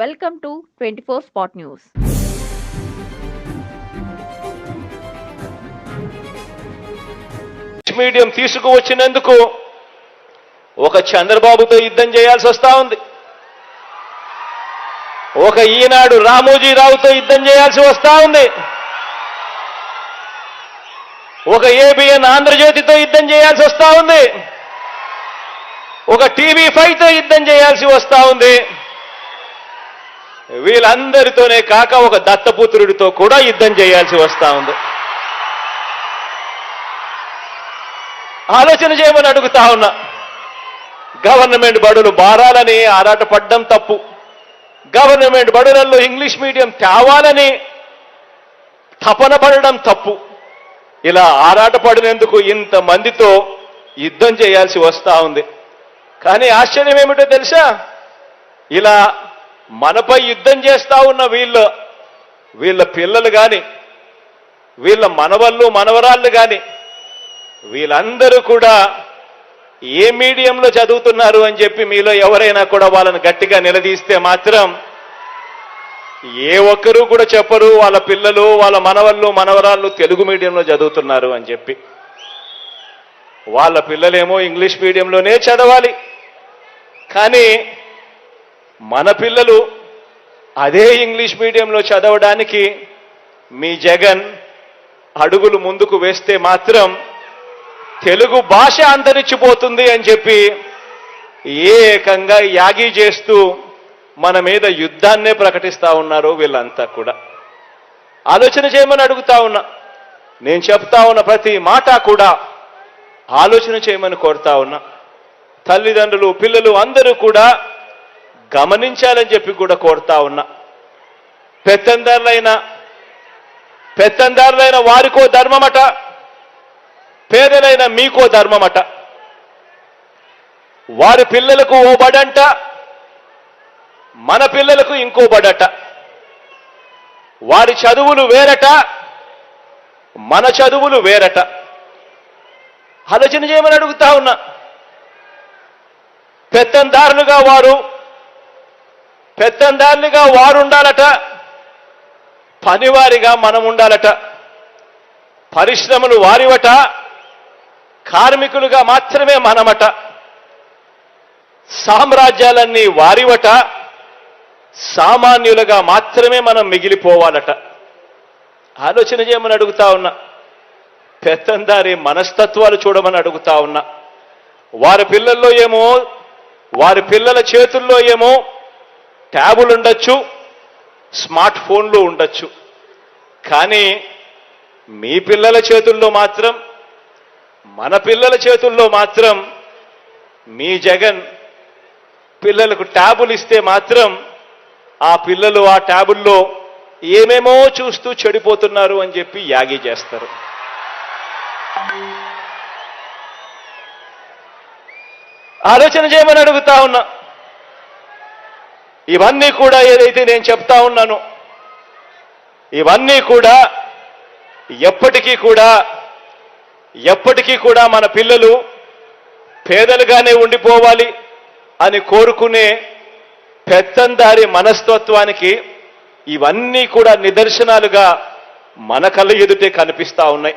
Welcome to twenty four spot news. Medium తీసుకువచ్చినందుకు ఒక చంద్రబాబుతో యుద్ధం చేయాల్సి వస్తా ఉంది. ఒక ఈనాడు రామోజీరావుతో యుద్ధం చేయాల్సి వస్తా ఉంది. ఒక ఏబిఎన్ ఆంధ్రజ్యోతితో యుద్ధం చేయాల్సి వస్తా ఉంది. ఒక టీవీ ఫైవ్తో యుద్ధం చేయాల్సి వస్తా ఉంది. వీళ్ళందరితోనే కాక ఒక దత్తపుత్రుడితో కూడా యుద్ధం చేయాల్సి వస్తా ఉంది. ఆలోచన చేయమని అడుగుతా ఉన్నా. గవర్నమెంట్ బడులు బారాలని ఆరాటపడ్డం తప్పు. గవర్నమెంట్ బడులలో ఇంగ్లీష్ మీడియం తేవాలని తపన పడడం తప్పు. ఇలా ఆరాటపడినందుకు ఇంతమందితో యుద్ధం చేయాల్సి వస్తా ఉంది. కానీ ఆశ్చర్యం ఏమిటో తెలుసా? ఇలా మనపై యుద్ధం చేస్తా ఉన్న వీళ్ళు వీళ్ళ పిల్లలు కానీ వీళ్ళ మనవళ్ళు మనవరాళ్ళు కానీ వీళ్ళందరూ కూడా ఏ మీడియంలో చదువుతున్నారు అని చెప్పి మీలో ఎవరైనా కూడా వాళ్ళని గట్టిగా నిలదీస్తే మాత్రం ఏ ఒక్కరూ కూడా చెప్పరు వాళ్ళ పిల్లలు వాళ్ళ మనవళ్ళు మనవరాళ్ళు తెలుగు మీడియంలో చదువుతున్నారు అని చెప్పి. వాళ్ళ పిల్లలేమో ఇంగ్లీష్ మీడియంలోనే చదవాలి. కానీ మన పిల్లలు అదే ఇంగ్లీష్ మీడియంలో చదవడానికి మీ జగన్ అడుగులు ముందుకు వేస్తే మాత్రం తెలుగు భాష అంతరించిపోతుంది అని చెప్పి ఏకంగా యాగి చేస్తూ మన మీద యుద్ధాన్నే ప్రకటిస్తా ఉన్నారు వీళ్ళంతా కూడా. ఆలోచన చేయమని అడుగుతా ఉన్నా. నేను చెప్తా ఉన్న ప్రతి మాట కూడా ఆలోచన చేయమని కోరుతా ఉన్నా. తల్లిదండ్రులు పిల్లలు అందరూ కూడా గమనించాలని చెప్పి కూడా కోరుతా ఉన్నా. పెత్తందారులైన పెత్తందారులైన వారికో ధర్మమట పేదలైన మీకో ధర్మమట. వారి పిల్లలకు ఓ బడంట మన పిల్లలకు ఇంకో బడట. వారి చదువులు వేరట మన చదువులు వేరట. ఆలోచన చేయమని అడుగుతా ఉన్నా. పెత్తందారులుగా వారు పెద్దందారినిగా వారు ఉండాలట పనివారిగా మనం ఉండాలట పరిశ్రమలు వారివట. కార్మికులుగా మాత్రమే మనమట. సామ్రాజ్యాలన్నీ వారివట. సామాన్యులుగా మాత్రమే మనం మిగిలిపోవాలట. ఆలోచన చేయమని అడుగుతా ఉన్నా. పెత్తందారి మనస్తత్వాలు చూడమని అడుగుతా ఉన్నా. వారి పిల్లల్లో ఏమో వారి పిల్లల చేతుల్లో ఏమో ట్యాబులు ఉండొచ్చు స్మార్ట్ ఫోన్లు ఉండొచ్చు. కానీ మీ పిల్లల చేతుల్లో మాత్రం మన పిల్లల చేతుల్లో మాత్రం మీ జగన్ పిల్లలకు ట్యాబులు ఇస్తే మాత్రం ఆ పిల్లలు ఆ ట్యాబుల్లో ఏమేమో చూస్తూ చెడిపోతున్నారు అని చెప్పి యాగి చేస్తారు. ఆలోచన చేయమని అడుగుతా ఉన్నా. ఇవన్నీ కూడా ఏదైతే నేను చెప్తా ఉన్నాను ఇవన్నీ కూడా ఎప్పటికీ కూడా ఎప్పటికీ కూడా మన పిల్లలు పేదలుగానే ఉండిపోవాలి అని కోరుకునే పెత్తందారి మనస్తత్వానికి ఇవన్నీ కూడా నిదర్శనాలుగా మన కళ్ళ ఎదుటే కనిపిస్తా ఉన్నాయి.